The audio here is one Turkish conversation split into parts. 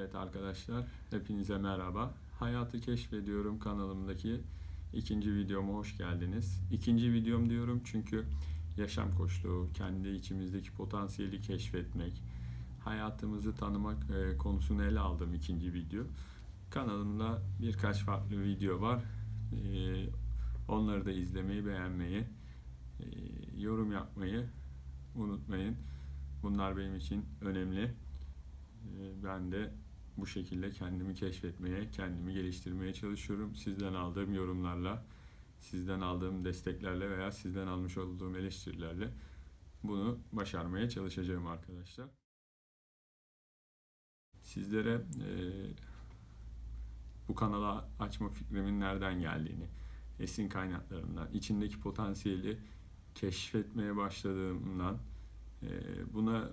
Evet arkadaşlar, hepinize merhaba. Hayatı Keşfediyorum kanalımdaki ikinci videoma hoş geldiniz. İkinci videom diyorum çünkü yaşam koçluğu, kendi içimizdeki potansiyeli keşfetmek, hayatımızı tanımak e, konusunu ele aldım ikinci video. Kanalımda birkaç farklı video var. E, onları da izlemeyi, beğenmeyi, e, yorum yapmayı unutmayın. Bunlar benim için önemli. Ben de bu şekilde kendimi keşfetmeye, kendimi geliştirmeye çalışıyorum. Sizden aldığım yorumlarla, sizden aldığım desteklerle veya sizden almış olduğum eleştirilerle bunu başarmaya çalışacağım arkadaşlar. Sizlere e, bu kanala açma fikrimin nereden geldiğini, esin kaynaklarından, içindeki potansiyeli keşfetmeye başladığımdan, e, buna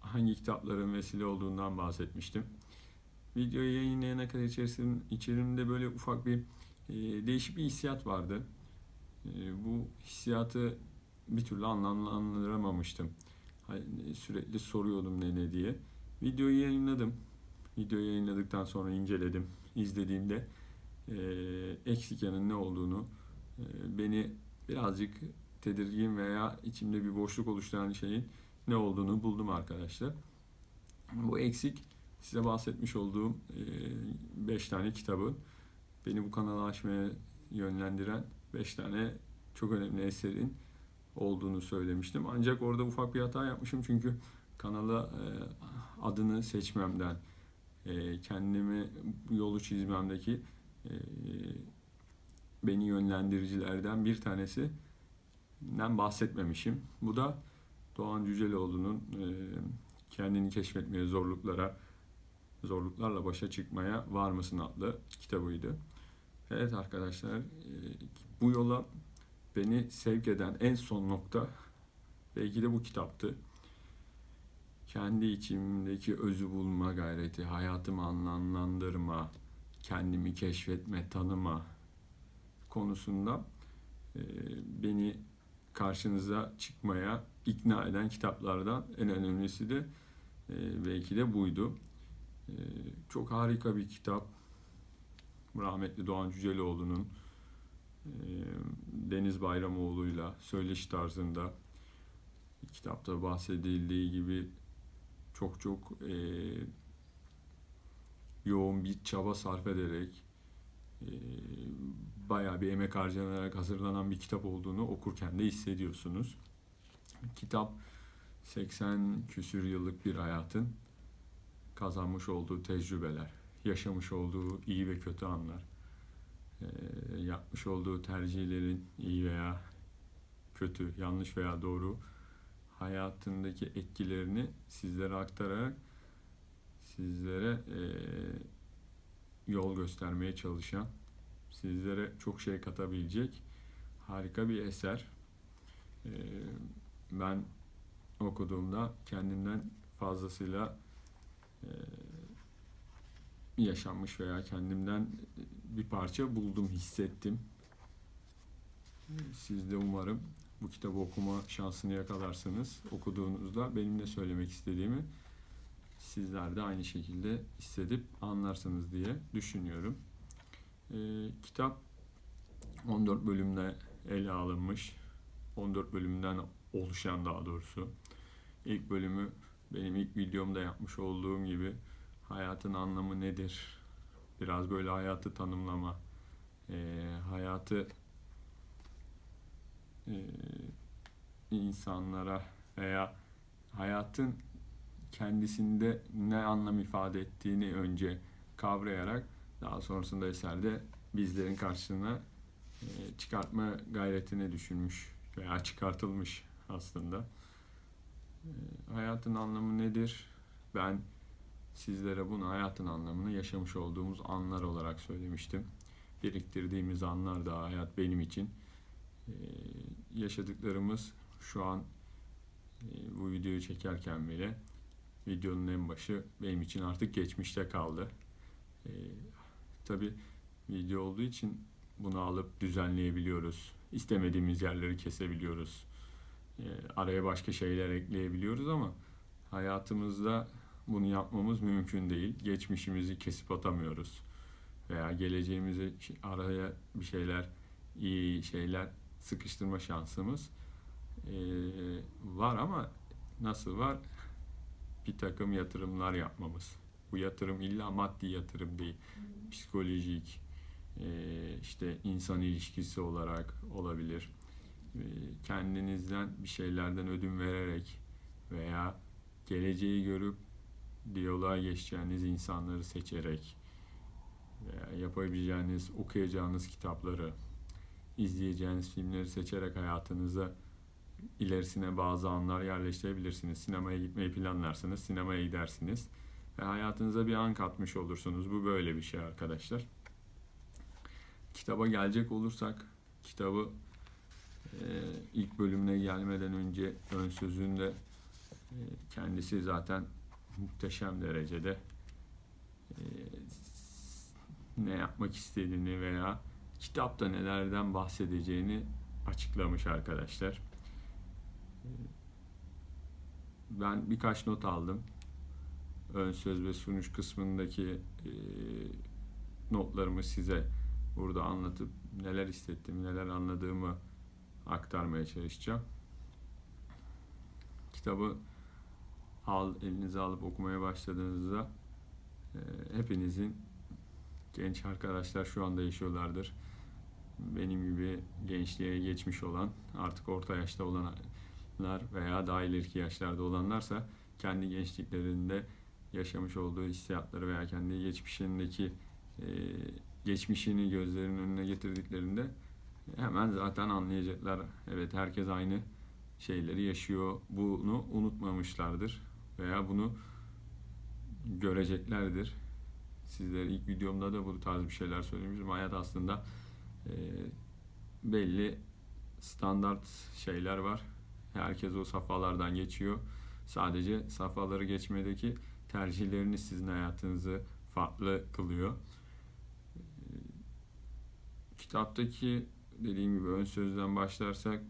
hangi kitapların vesile olduğundan bahsetmiştim. Videoyu yayınlayana kadar içerisinde, içerimde böyle ufak bir e, değişik bir hissiyat vardı. E, bu hissiyatı bir türlü anlamlandıramamıştım. Sürekli soruyordum ne ne diye. Videoyu yayınladım. Videoyu yayınladıktan sonra inceledim. İzlediğimde e, eksik yanın ne olduğunu, e, beni birazcık tedirgin veya içimde bir boşluk oluşturan şeyin ne olduğunu buldum arkadaşlar. Bu eksik size bahsetmiş olduğum 5 tane kitabı beni bu kanala açmaya yönlendiren 5 tane çok önemli eserin olduğunu söylemiştim. Ancak orada ufak bir hata yapmışım çünkü kanala e, adını seçmemden, e, kendimi yolu çizmemdeki e, beni yönlendiricilerden bir tanesinden bahsetmemişim. Bu da Doğan Cüceloğlu'nun e, kendini keşfetmeye zorluklara zorluklarla başa çıkmaya var mısın adlı kitabıydı. Evet arkadaşlar e, bu yola beni sevk eden en son nokta belki de bu kitaptı. Kendi içimdeki özü bulma gayreti, hayatımı anlamlandırma, kendimi keşfetme, tanıma konusunda e, beni karşınıza çıkmaya ikna eden kitaplardan en önemlisi de e, belki de buydu. E, çok harika bir kitap. Rahmetli Doğan Cüceloğlu'nun e, Deniz Bayramoğlu'yla söyleşi tarzında kitapta bahsedildiği gibi çok çok e, yoğun bir çaba sarf ederek e, bayağı bir emek harcanarak hazırlanan bir kitap olduğunu okurken de hissediyorsunuz. Kitap 80 küsür yıllık bir hayatın kazanmış olduğu tecrübeler, yaşamış olduğu iyi ve kötü anlar, e, yapmış olduğu tercihlerin iyi veya kötü, yanlış veya doğru hayatındaki etkilerini sizlere aktararak sizlere e, yol göstermeye çalışan, sizlere çok şey katabilecek harika bir eser. E, ben okuduğumda kendimden fazlasıyla yaşanmış veya kendimden bir parça buldum, hissettim. Siz de umarım bu kitabı okuma şansını yakalarsınız. Okuduğunuzda benim de söylemek istediğimi sizler de aynı şekilde hissedip anlarsınız diye düşünüyorum. Ee, kitap 14 bölümde ele alınmış. 14 bölümden oluşan daha doğrusu. İlk bölümü benim ilk videomda yapmış olduğum gibi hayatın anlamı nedir? Biraz böyle hayatı tanımlama, e, hayatı e, insanlara veya hayatın kendisinde ne anlam ifade ettiğini önce kavrayarak daha sonrasında eserde bizlerin karşısına e, çıkartma gayretine düşünmüş veya çıkartılmış aslında. E, hayatın anlamı nedir? Ben sizlere bunu hayatın anlamını yaşamış olduğumuz anlar olarak söylemiştim. Biriktirdiğimiz anlar da hayat benim için. E, yaşadıklarımız şu an bu videoyu çekerken bile videonun en başı benim için artık geçmişte kaldı. E, Tabi video olduğu için bunu alıp düzenleyebiliyoruz. İstemediğimiz yerleri kesebiliyoruz. E, araya başka şeyler ekleyebiliyoruz ama hayatımızda bunu yapmamız mümkün değil. Geçmişimizi kesip atamıyoruz. Veya geleceğimizi araya bir şeyler, iyi şeyler sıkıştırma şansımız e, var ama nasıl var? Bir takım yatırımlar yapmamız. Bu yatırım illa maddi yatırım değil. Psikolojik, e, işte insan ilişkisi olarak olabilir. E, kendinizden bir şeylerden ödün vererek veya geleceği görüp diyaloğa geçeceğiniz insanları seçerek veya yapabileceğiniz, okuyacağınız kitapları, izleyeceğiniz filmleri seçerek hayatınıza ilerisine bazı anlar yerleştirebilirsiniz. Sinemaya gitmeyi planlarsınız, sinemaya gidersiniz ve hayatınıza bir an katmış olursunuz. Bu böyle bir şey arkadaşlar. Kitaba gelecek olursak, kitabı ilk bölümüne gelmeden önce ön sözünde e, kendisi zaten muhteşem derecede e, ne yapmak istediğini veya kitapta nelerden bahsedeceğini açıklamış arkadaşlar. Ben birkaç not aldım. Ön söz ve sunuş kısmındaki e, notlarımı size burada anlatıp neler hissettim, neler anladığımı aktarmaya çalışacağım. Kitabı al, elinize alıp okumaya başladığınızda e, hepinizin genç arkadaşlar şu anda yaşıyorlardır. Benim gibi gençliğe geçmiş olan, artık orta yaşta olanlar veya daha ileriki yaşlarda olanlarsa kendi gençliklerinde yaşamış olduğu hissiyatları veya kendi geçmişindeki e, geçmişini gözlerinin önüne getirdiklerinde hemen zaten anlayacaklar. Evet herkes aynı şeyleri yaşıyor. Bunu unutmamışlardır veya bunu göreceklerdir. Sizlere ilk videomda da bu tarz bir şeyler söylemiştim. Hayat aslında e, belli standart şeyler var. Herkes o safhalardan geçiyor. Sadece safhaları geçmedeki tercihleriniz sizin hayatınızı farklı kılıyor. E, kitaptaki dediğim gibi ön sözden başlarsak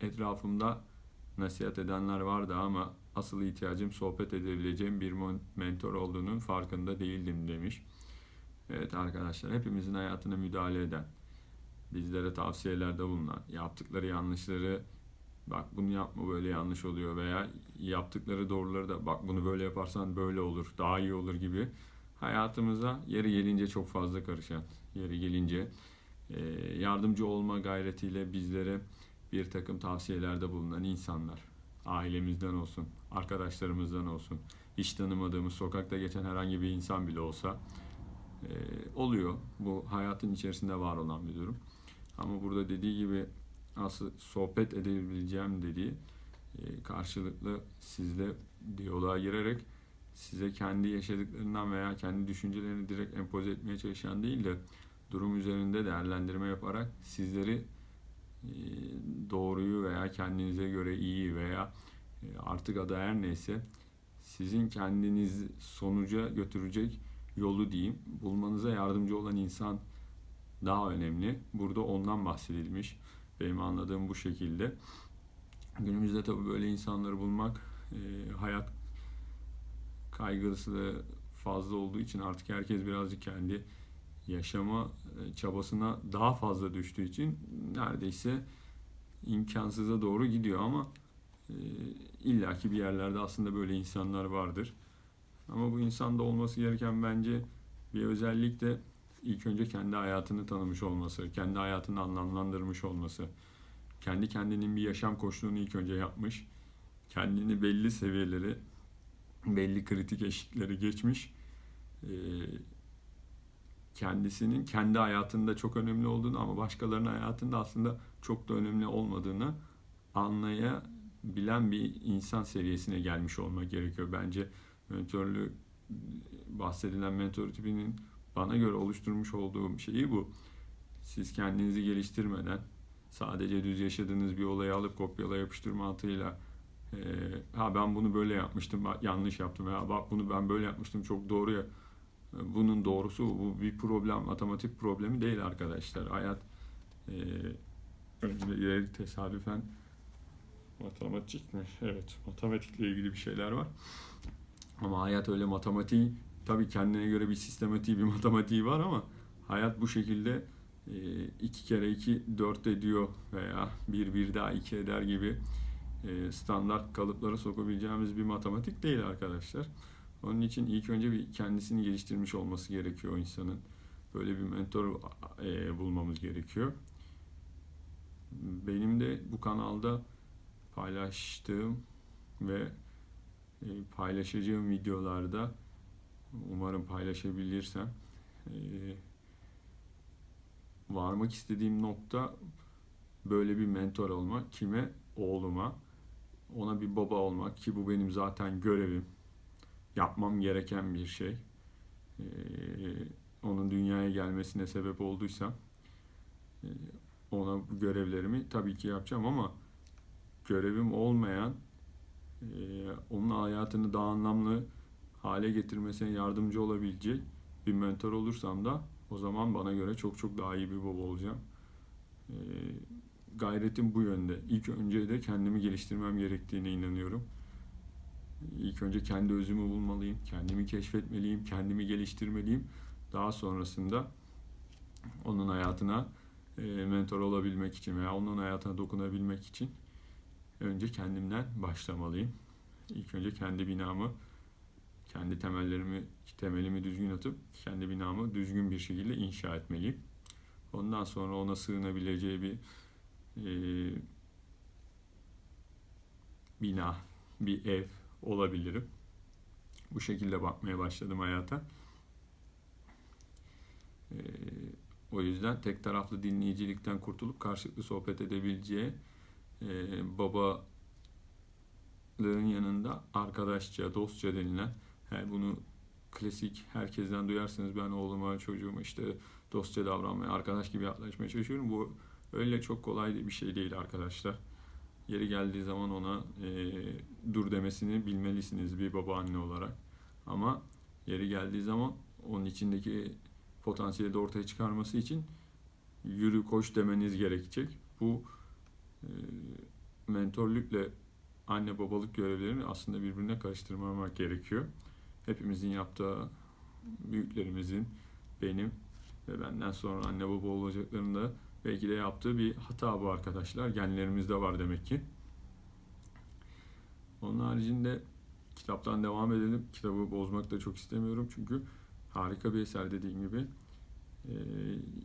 etrafımda nasihat edenler vardı ama asıl ihtiyacım sohbet edebileceğim bir mentor olduğunun farkında değildim demiş. Evet arkadaşlar hepimizin hayatına müdahale eden, bizlere tavsiyelerde bulunan, yaptıkları yanlışları bak bunu yapma böyle yanlış oluyor veya yaptıkları doğruları da bak bunu böyle yaparsan böyle olur, daha iyi olur gibi hayatımıza yeri gelince çok fazla karışan, yeri gelince yardımcı olma gayretiyle bizlere bir takım tavsiyelerde bulunan insanlar. Ailemizden olsun, arkadaşlarımızdan olsun, hiç tanımadığımız sokakta geçen herhangi bir insan bile olsa e, oluyor. Bu hayatın içerisinde var olan bir durum. Ama burada dediği gibi asıl sohbet edebileceğim dediği e, karşılıklı sizle diyaloğa girerek size kendi yaşadıklarından veya kendi düşüncelerini direkt empoze etmeye çalışan değil de durum üzerinde değerlendirme yaparak sizleri e, doğruyu veya kendinize göre iyi veya e, artık adı her neyse sizin kendiniz sonuca götürecek yolu diyeyim bulmanıza yardımcı olan insan daha önemli. Burada ondan bahsedilmiş. Benim anladığım bu şekilde. Günümüzde tabii böyle insanları bulmak e, hayat kaygısı da fazla olduğu için artık herkes birazcık kendi yaşama e, çabasına daha fazla düştüğü için neredeyse imkansıza doğru gidiyor ama e, illaki bir yerlerde aslında böyle insanlar vardır. Ama bu insanda olması gereken bence bir özellik de ilk önce kendi hayatını tanımış olması, kendi hayatını anlamlandırmış olması, kendi kendinin bir yaşam koşulunu ilk önce yapmış, kendini belli seviyeleri, belli kritik eşikleri geçmiş, e, kendisinin kendi hayatında çok önemli olduğunu ama başkalarının hayatında aslında çok da önemli olmadığını anlayabilen bir insan seviyesine gelmiş olmak gerekiyor. Bence mentörlü bahsedilen mentor tipinin bana göre oluşturmuş olduğum şeyi bu. Siz kendinizi geliştirmeden sadece düz yaşadığınız bir olayı alıp kopyala yapıştır mantığıyla e, ha ben bunu böyle yapmıştım yanlış yaptım ya bak bunu ben böyle yapmıştım çok doğru ya bunun doğrusu bu bir problem, matematik problemi değil arkadaşlar. Hayat e, tesadüfen matematik mi? Evet, matematikle ilgili bir şeyler var. Ama hayat öyle matematiği tabii kendine göre bir sistematiği bir matematiği var ama hayat bu şekilde e, iki kere iki dört ediyor veya bir bir daha iki eder gibi e, standart kalıplara sokabileceğimiz bir matematik değil arkadaşlar. Onun için ilk önce bir kendisini geliştirmiş olması gerekiyor o insanın. Böyle bir mentor e, bulmamız gerekiyor. Benim de bu kanalda paylaştığım ve e, paylaşacağım videolarda umarım paylaşabilirsem e, varmak istediğim nokta böyle bir mentor olmak. Kime? Oğluma. Ona bir baba olmak ki bu benim zaten görevim. Yapmam gereken bir şey. Ee, onun dünyaya gelmesine sebep olduysam e, ona görevlerimi tabii ki yapacağım ama görevim olmayan e, onun hayatını daha anlamlı hale getirmesine yardımcı olabilecek bir mentor olursam da o zaman bana göre çok çok daha iyi bir baba olacağım. Ee, gayretim bu yönde. İlk önce de kendimi geliştirmem gerektiğine inanıyorum. İlk önce kendi özümü bulmalıyım, kendimi keşfetmeliyim, kendimi geliştirmeliyim. Daha sonrasında onun hayatına e, mentor olabilmek için veya onun hayatına dokunabilmek için önce kendimden başlamalıyım. İlk önce kendi binamı, kendi temellerimi, temelimi düzgün atıp kendi binamı düzgün bir şekilde inşa etmeliyim. Ondan sonra ona sığınabileceği bir e, bina, bir ev olabilirim. Bu şekilde bakmaya başladım hayata. E, o yüzden tek taraflı dinleyicilikten kurtulup karşılıklı sohbet edebileceği e, babalığın yanında arkadaşça, dostça denilen yani bunu klasik herkesten duyarsınız ben oğluma, çocuğuma işte dostça davranmaya, arkadaş gibi yaklaşmaya çalışıyorum. Bu öyle çok kolay bir şey değil arkadaşlar. Yeri geldiği zaman ona e, dur demesini bilmelisiniz bir babaanne olarak. Ama yeri geldiği zaman onun içindeki potansiyeli de ortaya çıkarması için yürü koş demeniz gerekecek. Bu e, mentorlukla anne babalık görevlerini aslında birbirine karıştırmamak gerekiyor. Hepimizin yaptığı, büyüklerimizin, benim ve benden sonra anne baba olacaklarının da belki de yaptığı bir hata bu arkadaşlar. Genlerimizde var demek ki. Onun haricinde kitaptan devam edelim. Kitabı bozmak da çok istemiyorum çünkü harika bir eser dediğim gibi. Ee,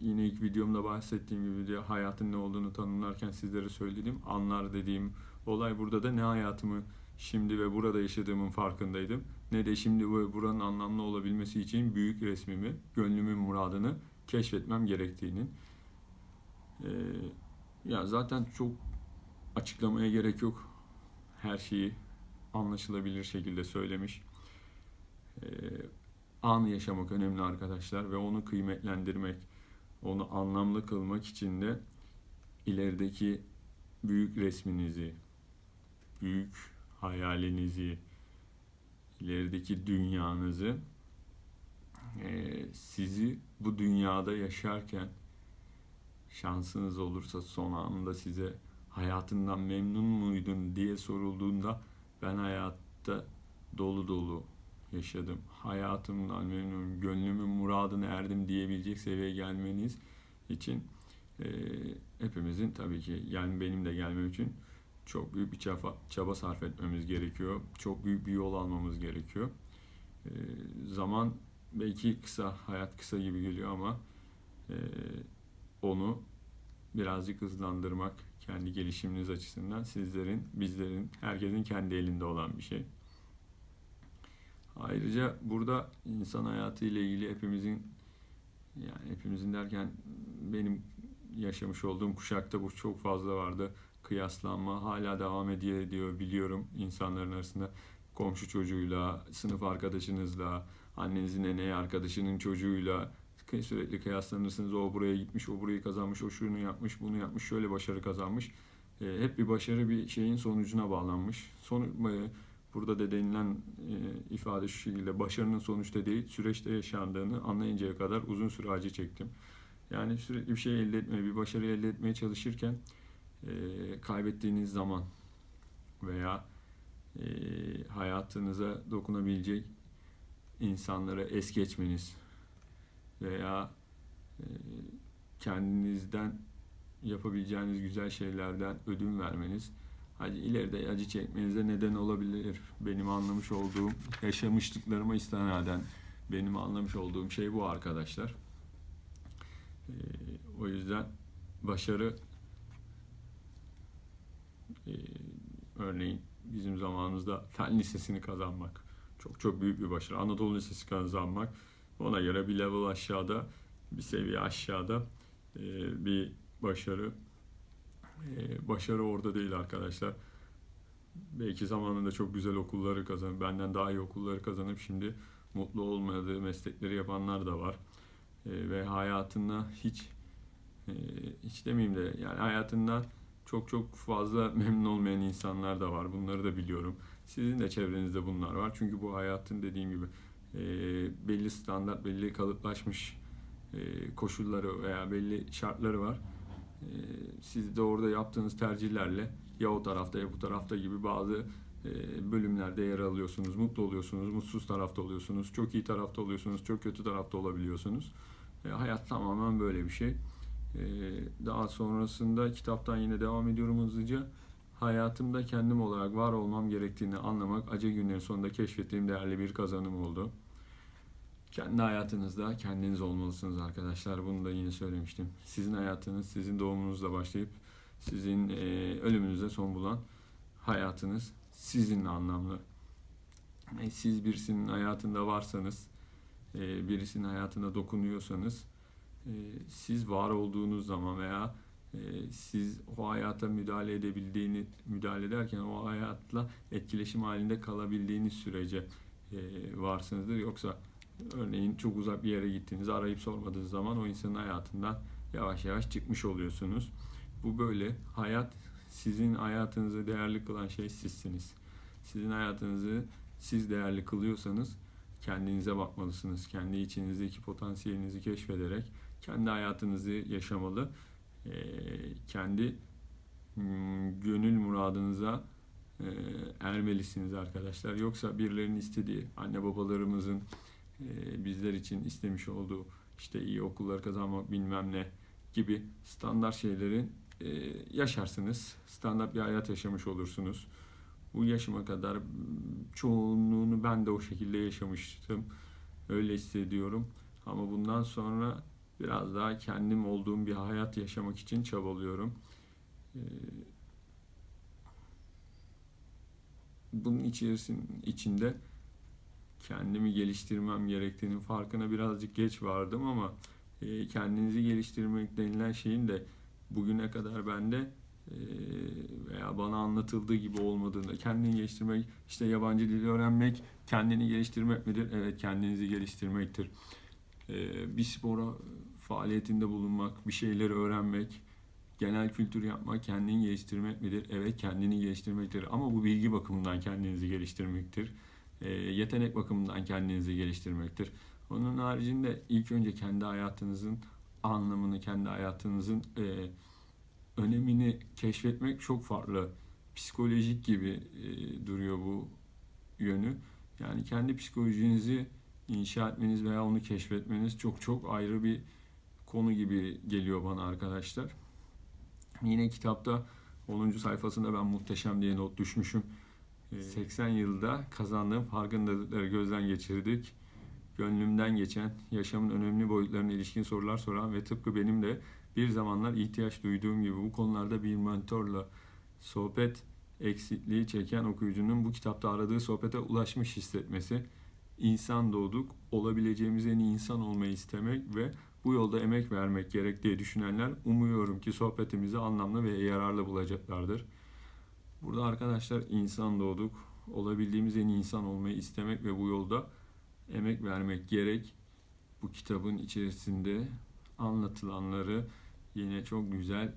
yine ilk videomda bahsettiğim gibi de hayatın ne olduğunu tanımlarken sizlere söylediğim anlar dediğim olay burada da ne hayatımı şimdi ve burada yaşadığımın farkındaydım. Ne de şimdi ve buranın anlamlı olabilmesi için büyük resmimi, gönlümün muradını keşfetmem gerektiğinin. Ee, ya zaten çok açıklamaya gerek yok. Her şeyi anlaşılabilir şekilde söylemiş. Ee, anı yaşamak önemli arkadaşlar ve onu kıymetlendirmek, onu anlamlı kılmak için de ilerideki büyük resminizi, büyük hayalinizi, ilerideki dünyanızı e, sizi bu dünyada yaşarken şansınız olursa son anda size hayatından memnun muydun diye sorulduğunda ben hayatta dolu dolu yaşadım. Hayatımdan memnunum, gönlümün muradına erdim diyebilecek seviyeye gelmeniz için e, hepimizin tabii ki yani benim de gelmem için çok büyük bir çaba, çaba sarf etmemiz gerekiyor. Çok büyük bir yol almamız gerekiyor. E, zaman belki kısa, hayat kısa gibi geliyor ama e, onu birazcık hızlandırmak kendi gelişiminiz açısından sizlerin, bizlerin, herkesin kendi elinde olan bir şey. Ayrıca burada insan hayatı ile ilgili hepimizin yani hepimizin derken benim yaşamış olduğum kuşakta bu çok fazla vardı. Kıyaslanma hala devam ediyor, ediyor biliyorum insanların arasında komşu çocuğuyla, sınıf arkadaşınızla, annenizin en arkadaşının çocuğuyla sürekli kıyaslanırsınız. O buraya gitmiş, o burayı kazanmış, o şunu yapmış, bunu yapmış, şöyle başarı kazanmış. E, hep bir başarı bir şeyin sonucuna bağlanmış. Son, e, burada da denilen e, ifade şu şekilde başarının sonuçta değil süreçte yaşandığını anlayıncaya kadar uzun süre acı çektim. Yani sürekli bir şey elde etmeye, bir başarı elde etmeye çalışırken e, kaybettiğiniz zaman veya e, hayatınıza dokunabilecek insanları es geçmeniz veya e, kendinizden yapabileceğiniz güzel şeylerden ödün vermeniz hadi ileride acı çekmenize neden olabilir. Benim anlamış olduğum, yaşamışlıklarıma istinaden benim anlamış olduğum şey bu arkadaşlar. E, o yüzden başarı e, örneğin bizim zamanımızda fen lisesini kazanmak çok çok büyük bir başarı. Anadolu Lisesi kazanmak ona göre bir level aşağıda, bir seviye aşağıda e, bir başarı. E, başarı orada değil arkadaşlar. Belki zamanında çok güzel okulları kazanıp, benden daha iyi okulları kazanıp şimdi mutlu olmadığı meslekleri yapanlar da var. E, ve hayatında hiç hiç demeyeyim de yani hayatından çok çok fazla memnun olmayan insanlar da var. Bunları da biliyorum. Sizin de çevrenizde bunlar var. Çünkü bu hayatın dediğim gibi e, belli standart, belli kalıplaşmış e, koşulları veya belli şartları var. E, siz de orada yaptığınız tercihlerle ya o tarafta ya bu tarafta gibi bazı e, bölümlerde yer alıyorsunuz. Mutlu oluyorsunuz, mutsuz tarafta oluyorsunuz, çok iyi tarafta oluyorsunuz, çok kötü tarafta olabiliyorsunuz. E, hayat tamamen böyle bir şey. E, daha sonrasında kitaptan yine devam ediyorum hızlıca hayatımda kendim olarak var olmam gerektiğini anlamak acı günlerin sonunda keşfettiğim değerli bir kazanım oldu. Kendi hayatınızda kendiniz olmalısınız arkadaşlar. Bunu da yine söylemiştim. Sizin hayatınız sizin doğumunuzla başlayıp sizin e, ölümünüze son bulan hayatınız sizinle anlamlı. E, siz birisinin hayatında varsanız, e, birisinin hayatına dokunuyorsanız, e, siz var olduğunuz zaman veya e, siz o hayata müdahale edebildiğini müdahale ederken o hayatla etkileşim halinde kalabildiğiniz sürece e, varsınızdır. Yoksa örneğin çok uzak bir yere gittiğinizde arayıp sormadığınız zaman o insanın hayatından yavaş yavaş çıkmış oluyorsunuz. Bu böyle. Hayat sizin hayatınızı değerli kılan şey sizsiniz. Sizin hayatınızı siz değerli kılıyorsanız kendinize bakmalısınız. Kendi içinizdeki potansiyelinizi keşfederek kendi hayatınızı yaşamalı e, kendi hmm, gönül muradınıza e, ermelisiniz arkadaşlar. Yoksa birilerinin istediği, anne babalarımızın e, bizler için istemiş olduğu işte iyi okullar kazanmak bilmem ne gibi standart şeylerin e, yaşarsınız. Standart bir hayat yaşamış olursunuz. Bu yaşıma kadar çoğunluğunu ben de o şekilde yaşamıştım. Öyle hissediyorum. Ama bundan sonra biraz daha kendim olduğum bir hayat yaşamak için çabalıyorum. Ee, bunun içerisin içinde kendimi geliştirmem gerektiğinin farkına birazcık geç vardım ama e, kendinizi geliştirmek denilen şeyin de bugüne kadar bende e, veya bana anlatıldığı gibi olmadığını, kendini geliştirmek, işte yabancı dili öğrenmek, kendini geliştirmek midir? Evet, kendinizi geliştirmektir. E, bir spora faaliyetinde bulunmak, bir şeyleri öğrenmek, genel kültür yapmak, kendini geliştirmek midir? Evet kendini geliştirmektir ama bu bilgi bakımından kendinizi geliştirmektir. E, yetenek bakımından kendinizi geliştirmektir. Onun haricinde ilk önce kendi hayatınızın anlamını, kendi hayatınızın e, önemini keşfetmek çok farklı. Psikolojik gibi e, duruyor bu yönü. Yani kendi psikolojinizi inşa etmeniz veya onu keşfetmeniz çok çok ayrı bir konu gibi geliyor bana arkadaşlar. Yine kitapta 10. sayfasında ben muhteşem diye not düşmüşüm. 80 ee, yılda kazandığım farkındalıkları gözden geçirdik. Gönlümden geçen, yaşamın önemli boyutlarına ilişkin sorular soran ve tıpkı benim de bir zamanlar ihtiyaç duyduğum gibi bu konularda bir mentorla sohbet eksikliği çeken okuyucunun bu kitapta aradığı sohbete ulaşmış hissetmesi, insan doğduk, olabileceğimiz en iyi insan olmayı istemek ve bu yolda emek vermek gerek diye düşünenler umuyorum ki sohbetimizi anlamlı ve yararlı bulacaklardır. Burada arkadaşlar insan doğduk. Olabildiğimiz en insan olmayı istemek ve bu yolda emek vermek gerek. Bu kitabın içerisinde anlatılanları yine çok güzel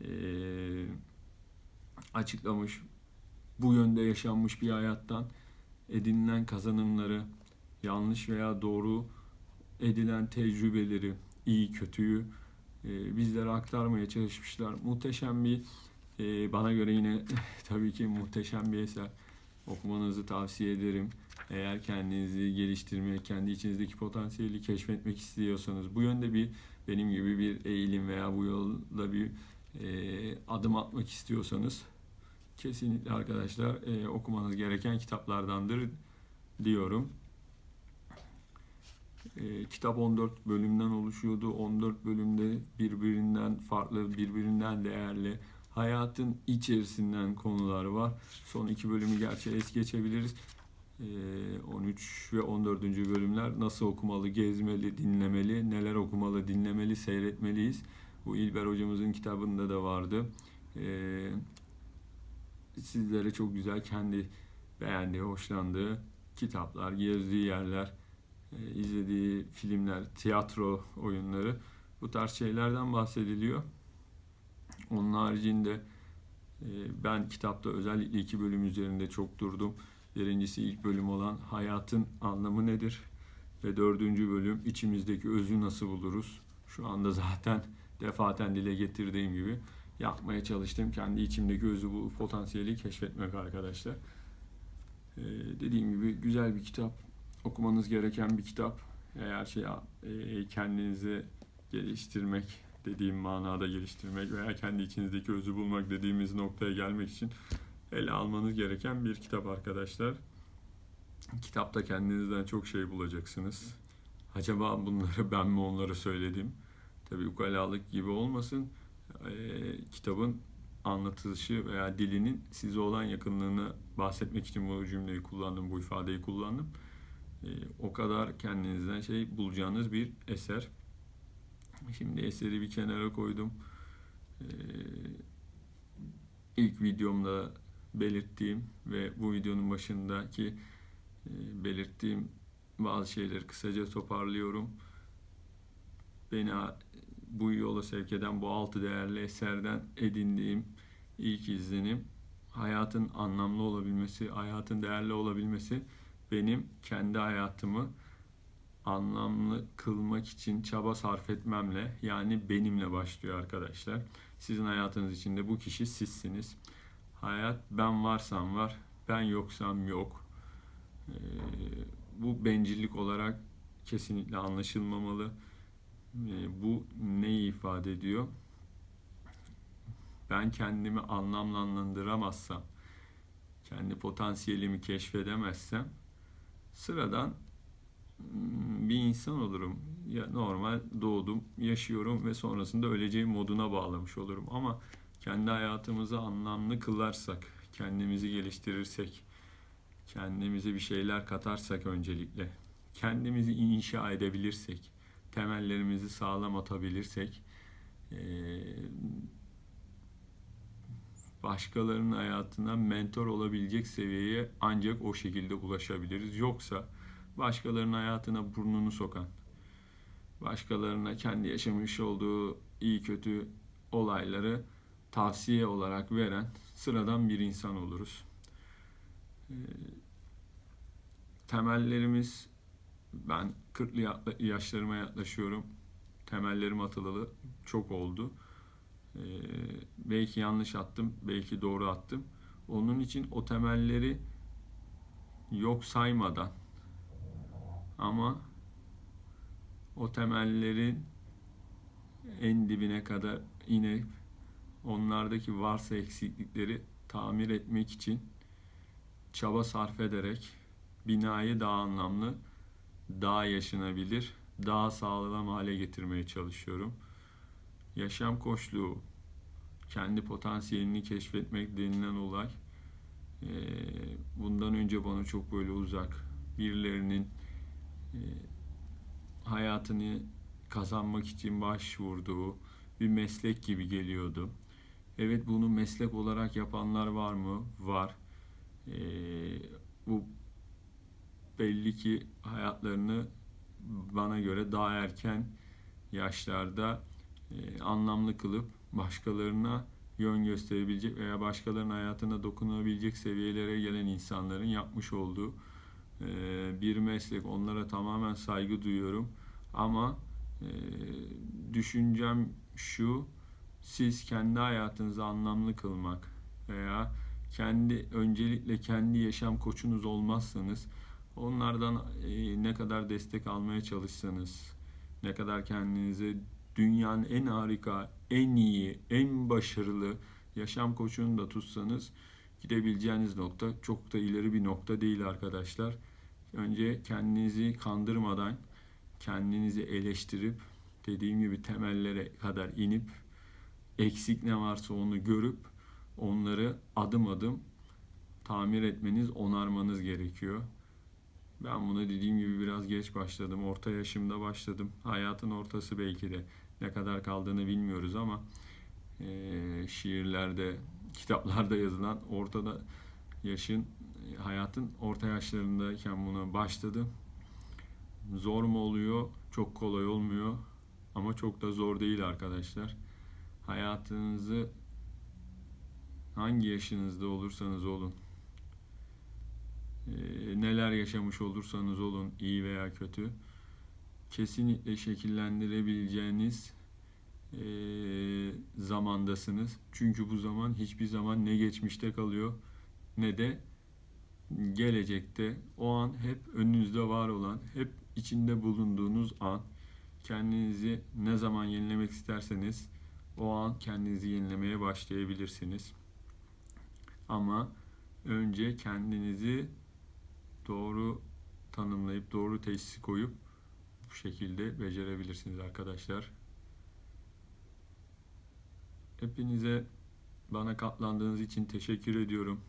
e, açıklamış. Bu yönde yaşanmış bir hayattan edinilen kazanımları yanlış veya doğru edilen tecrübeleri, iyi kötüyü e, bizlere aktarmaya çalışmışlar. Muhteşem bir, e, bana göre yine tabii ki muhteşem bir eser. okumanızı tavsiye ederim. Eğer kendinizi geliştirmek, kendi içinizdeki potansiyeli keşfetmek istiyorsanız, bu yönde bir benim gibi bir eğilim veya bu yolda bir e, adım atmak istiyorsanız kesinlikle arkadaşlar e, okumanız gereken kitaplardandır diyorum. E, kitap 14 bölümden oluşuyordu. 14 bölümde birbirinden farklı, birbirinden değerli, hayatın içerisinden konular var. Son iki bölümü gerçi es geçebiliriz. E, 13 ve 14. bölümler nasıl okumalı, gezmeli, dinlemeli, neler okumalı, dinlemeli, seyretmeliyiz. Bu İlber hocamızın kitabında da vardı. E, sizlere çok güzel kendi beğendiği, hoşlandığı kitaplar, gezdiği yerler, e, izlediği filmler, tiyatro oyunları bu tarz şeylerden bahsediliyor. Onun haricinde e, ben kitapta özellikle iki bölüm üzerinde çok durdum. Birincisi ilk bölüm olan hayatın anlamı nedir? Ve dördüncü bölüm içimizdeki özü nasıl buluruz? Şu anda zaten defaten dile getirdiğim gibi yapmaya çalıştım. Kendi içimdeki özü bu potansiyeli keşfetmek arkadaşlar. Ee, dediğim gibi güzel bir kitap. Okumanız gereken bir kitap. Eğer şey e, kendinizi geliştirmek dediğim manada geliştirmek veya kendi içinizdeki özü bulmak dediğimiz noktaya gelmek için ele almanız gereken bir kitap arkadaşlar. Kitapta kendinizden çok şey bulacaksınız. Acaba bunları ben mi onlara söyledim? Tabii ukalalık gibi olmasın. Ee, kitabın anlatışı veya dilinin size olan yakınlığını bahsetmek için bu cümleyi kullandım, bu ifadeyi kullandım. Ee, o kadar kendinizden şey bulacağınız bir eser. Şimdi eseri bir kenara koydum. Ee, ilk videomda belirttiğim ve bu videonun başındaki e, belirttiğim bazı şeyleri kısaca toparlıyorum. Beni bu yola sevk eden bu altı değerli eserden edindiğim ilk izlenim hayatın anlamlı olabilmesi, hayatın değerli olabilmesi benim kendi hayatımı anlamlı kılmak için çaba sarf etmemle yani benimle başlıyor arkadaşlar. Sizin hayatınız içinde bu kişi sizsiniz. Hayat ben varsam var, ben yoksam yok. Ee, bu bencillik olarak kesinlikle anlaşılmamalı. Ee, bu neyi ifade ediyor? Ben kendimi anlamlandıramazsam, kendi potansiyelimi keşfedemezsem sıradan bir insan olurum. Ya normal doğdum, yaşıyorum ve sonrasında öleceğim moduna bağlamış olurum. Ama kendi hayatımızı anlamlı kılarsak, kendimizi geliştirirsek, kendimize bir şeyler katarsak öncelikle, kendimizi inşa edebilirsek, temellerimizi sağlam atabilirsek, başkalarının hayatına mentor olabilecek seviyeye ancak o şekilde ulaşabiliriz. Yoksa başkalarının hayatına burnunu sokan, başkalarına kendi yaşamış olduğu iyi kötü olayları tavsiye olarak veren sıradan bir insan oluruz. Temellerimiz ben 40'lı yaşlarıma yaklaşıyorum. Temellerim atılalı çok oldu. Ee, belki yanlış attım, belki doğru attım. Onun için o temelleri yok saymadan ama o temellerin en dibine kadar inip onlardaki varsa eksiklikleri tamir etmek için çaba sarf ederek binayı daha anlamlı, daha yaşanabilir, daha sağlam hale getirmeye çalışıyorum. Yaşam koçluğu, kendi potansiyelini keşfetmek denilen olay bundan önce bana çok böyle uzak birilerinin hayatını kazanmak için başvurduğu bir meslek gibi geliyordu. Evet bunu meslek olarak yapanlar var mı? Var. Ee, bu belli ki hayatlarını bana göre daha erken yaşlarda e, anlamlı kılıp başkalarına yön gösterebilecek veya başkalarının hayatına dokunabilecek seviyelere gelen insanların yapmış olduğu e, bir meslek. Onlara tamamen saygı duyuyorum. Ama e, düşüncem şu, siz kendi hayatınızı anlamlı kılmak veya kendi öncelikle kendi yaşam koçunuz olmazsanız onlardan e, ne kadar destek almaya çalışsanız, ne kadar kendinize dünyanın en harika, en iyi, en başarılı yaşam koçunu da tutsanız gidebileceğiniz nokta çok da ileri bir nokta değil arkadaşlar. Önce kendinizi kandırmadan, kendinizi eleştirip dediğim gibi temellere kadar inip eksik ne varsa onu görüp onları adım adım tamir etmeniz, onarmanız gerekiyor. Ben buna dediğim gibi biraz geç başladım. Orta yaşımda başladım. Hayatın ortası belki de ne kadar kaldığını bilmiyoruz ama eee, şiirlerde, kitaplarda yazılan ortada yaşın, hayatın orta yaşlarındayken buna başladım. Zor mu oluyor? Çok kolay olmuyor. Ama çok da zor değil arkadaşlar. Hayatınızı hangi yaşınızda olursanız olun, neler yaşamış olursanız olun, iyi veya kötü, kesinlikle şekillendirebileceğiniz eee, zamandasınız. Çünkü bu zaman hiçbir zaman ne geçmişte kalıyor ne de gelecekte. O an hep önünüzde var olan, hep içinde bulunduğunuz an. Kendinizi ne zaman yenilemek isterseniz o an kendinizi yenilemeye başlayabilirsiniz. Ama önce kendinizi doğru tanımlayıp doğru teşhisi koyup bu şekilde becerebilirsiniz arkadaşlar. Hepinize bana katlandığınız için teşekkür ediyorum.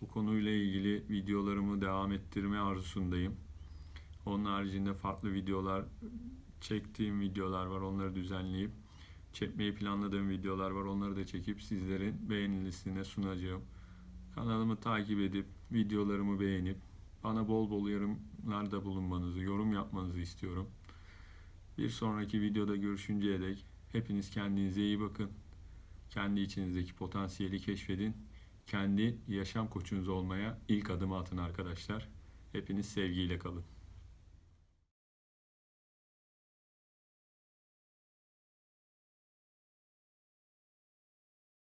Bu konuyla ilgili videolarımı devam ettirme arzusundayım. Onun haricinde farklı videolar, çektiğim videolar var. Onları düzenleyip çekmeyi planladığım videolar var. Onları da çekip sizlerin beğenilisine sunacağım. Kanalımı takip edip videolarımı beğenip bana bol bol yorumlarda bulunmanızı, yorum yapmanızı istiyorum. Bir sonraki videoda görüşünceye dek hepiniz kendinize iyi bakın. Kendi içinizdeki potansiyeli keşfedin. Kendi yaşam koçunuz olmaya ilk adımı atın arkadaşlar. Hepiniz sevgiyle kalın.